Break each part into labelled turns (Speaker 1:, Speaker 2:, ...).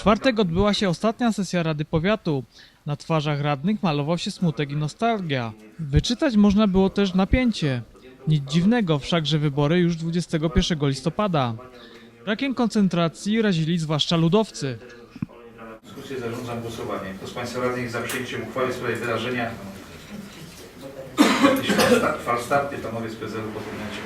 Speaker 1: czwartek odbyła się ostatnia sesja Rady Powiatu. Na twarzach radnych malował się smutek i nostalgia. Wyczytać można było też napięcie. Nic dziwnego, wszakże wybory już 21 listopada. Brakiem koncentracji razili zwłaszcza ludowcy.
Speaker 2: W dyskusji zarządzam głosowanie. Kto z Państwa radnych za przyjęciem uchwały w sprawie wyrażenia jakieś falsta- falstafty panowie z PZL po podjęciu.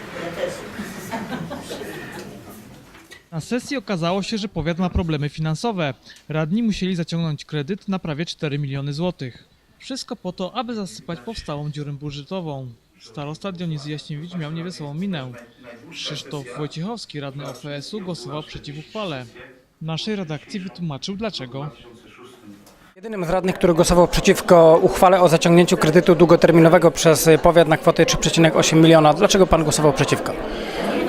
Speaker 1: Na sesji okazało się, że powiat ma problemy finansowe. Radni musieli zaciągnąć kredyt na prawie 4 miliony złotych. Wszystko po to, aby zasypać powstałą dziurę budżetową. Starosta Dionizji Jaśniewicz miał niewesołą minę. Krzysztof Wojciechowski, radny OPS-u, głosował przeciw uchwale. Naszej redakcji wytłumaczył dlaczego.
Speaker 3: Jedynym z radnych, który głosował przeciwko uchwale o zaciągnięciu kredytu długoterminowego przez powiat na kwotę 3,8 miliona. Dlaczego pan głosował przeciwko?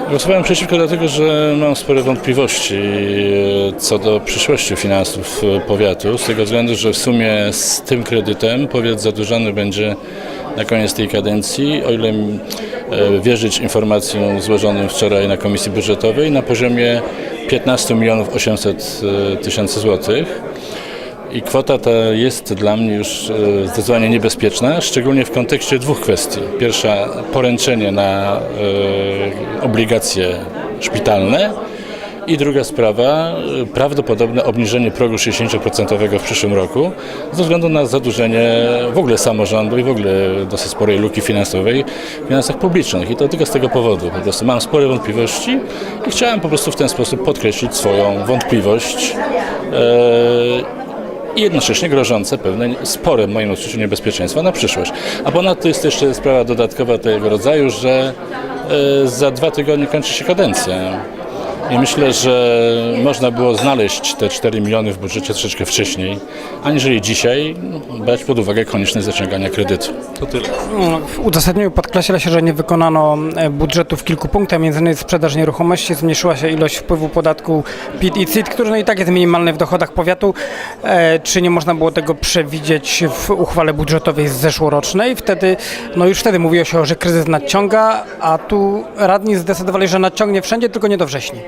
Speaker 4: Głosowałem przeciwko dlatego, że mam spore wątpliwości e, co do przyszłości finansów e, powiatu, z tego względu, że w sumie z tym kredytem powiat zadłużony będzie na koniec tej kadencji, o ile e, wierzyć informacjom złożonym wczoraj na Komisji Budżetowej, na poziomie 15 milionów 800 e, tysięcy złotych. I kwota ta jest dla mnie już e, zdecydowanie niebezpieczna, szczególnie w kontekście dwóch kwestii. Pierwsza, poręczenie na e, obligacje szpitalne i druga sprawa, e, prawdopodobne obniżenie progu 60% w przyszłym roku ze względu na zadłużenie w ogóle samorządu i w ogóle dosyć sporej luki finansowej w finansach publicznych. I to tylko z tego powodu. Po prostu mam spore wątpliwości i chciałem po prostu w ten sposób podkreślić swoją wątpliwość e, i jednocześnie grożące pewne spore w moim odczuciu niebezpieczeństwa na przyszłość. A ponadto jest jeszcze sprawa dodatkowa tego rodzaju, że e, za dwa tygodnie kończy się kadencja. I myślę, że można było znaleźć te 4 miliony w budżecie troszeczkę wcześniej, aniżeli dzisiaj brać pod uwagę konieczność zaciągania kredytu. To tyle.
Speaker 3: No, W uzasadnieniu podkreśla się, że nie wykonano e, budżetu w kilku punktach, innymi sprzedaż nieruchomości, zmniejszyła się ilość wpływu podatku PIT i CIT, który no i tak jest minimalny w dochodach powiatu. E, Czy nie można było tego przewidzieć w uchwale budżetowej z zeszłorocznej? Wtedy, no już wtedy mówiło się, że kryzys nadciąga, a tu radni zdecydowali, że nadciągnie wszędzie, tylko nie do wrześni.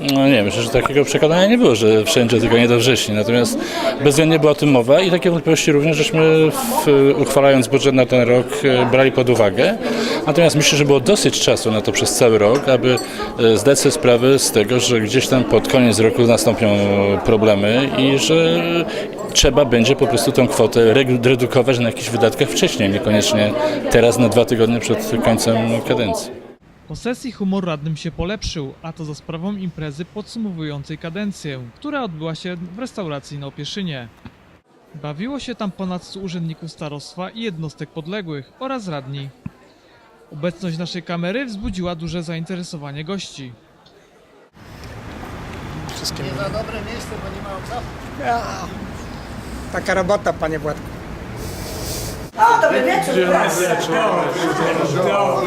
Speaker 4: No nie, myślę, że takiego przekonania nie było, że wszędzie tylko nie do wrześni. Natomiast bezwzględnie była o tym mowa i takie wątpliwości również żeśmy w, uchwalając budżet na ten rok e, brali pod uwagę. Natomiast myślę, że było dosyć czasu na to przez cały rok, aby e, zdać sobie sprawę z tego, że gdzieś tam pod koniec roku nastąpią problemy i że trzeba będzie po prostu tą kwotę redukować na jakichś wydatkach wcześniej, niekoniecznie teraz na dwa tygodnie przed końcem kadencji.
Speaker 1: Po sesji humor radnym się polepszył, a to za sprawą imprezy podsumowującej kadencję, która odbyła się w restauracji na Opieszynie. Bawiło się tam ponad 100 urzędników starostwa i jednostek podległych oraz radni. Obecność naszej kamery wzbudziła duże zainteresowanie gości.
Speaker 3: Taka robota, panie Władku.
Speaker 5: O, dobry wieczór.
Speaker 6: Ale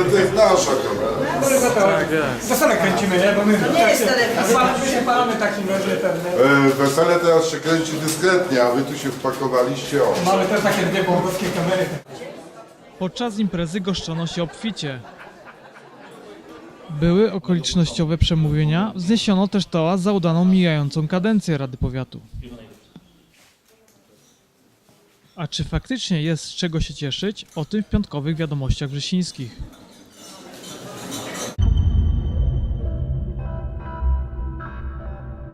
Speaker 6: to jest nasza kamera.
Speaker 3: Wesele kręcimy, nie? Bo my
Speaker 5: To nie jest telewizja.
Speaker 3: my się palamy takim pewnie.
Speaker 6: E, wesele teraz się kręci dyskretnie, a wy tu się wpakowaliście o.
Speaker 3: Mamy też takie dwie bąbowskie kamery.
Speaker 1: Podczas imprezy goszczono się obficie. Były okolicznościowe przemówienia, wzniesiono też toast za udaną mijającą kadencję Rady Powiatu. A czy faktycznie jest z czego się cieszyć? O tym w piątkowych wiadomościach wrzesińskich.